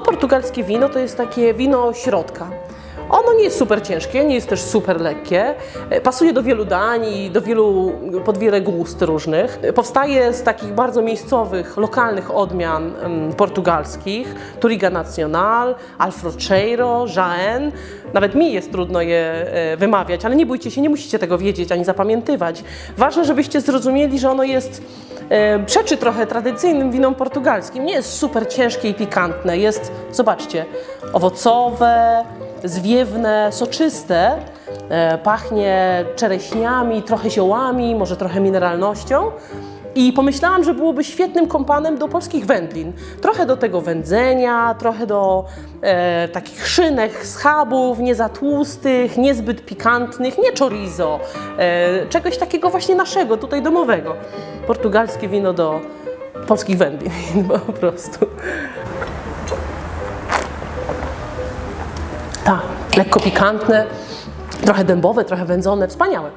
portugalskie wino to jest takie wino środka. Ono nie jest super ciężkie, nie jest też super lekkie. E, Pasuje do wielu dań i do wielu, pod wiele gust różnych. E, Powstaje z takich bardzo miejscowych, lokalnych odmian em, portugalskich. Turiga Nacional, Alfrocheiro, Jaén. Nawet mi jest trudno je e, wymawiać, ale nie bójcie się, nie musicie tego wiedzieć ani zapamiętywać. Ważne, żebyście zrozumieli, że ono jest przeczy trochę tradycyjnym winom portugalskim. Nie jest super ciężkie i pikantne. Jest, zobaczcie, owocowe, zwiewne, soczyste. E, Pachnie czereśniami, trochę ziołami, może trochę mineralnością. I pomyślałam, że byłoby świetnym kompanem do polskich wędlin. Trochę do tego wędzenia, trochę do e, takich szynek, schabów, nie za tłustych, niezbyt pikantnych, nie chorizo. E, czegoś takiego właśnie naszego, tutaj domowego. Portugalskie wino do polskich wędlin, po prostu. Tak, lekko pikantne, trochę dębowe, trochę wędzone, wspaniałe.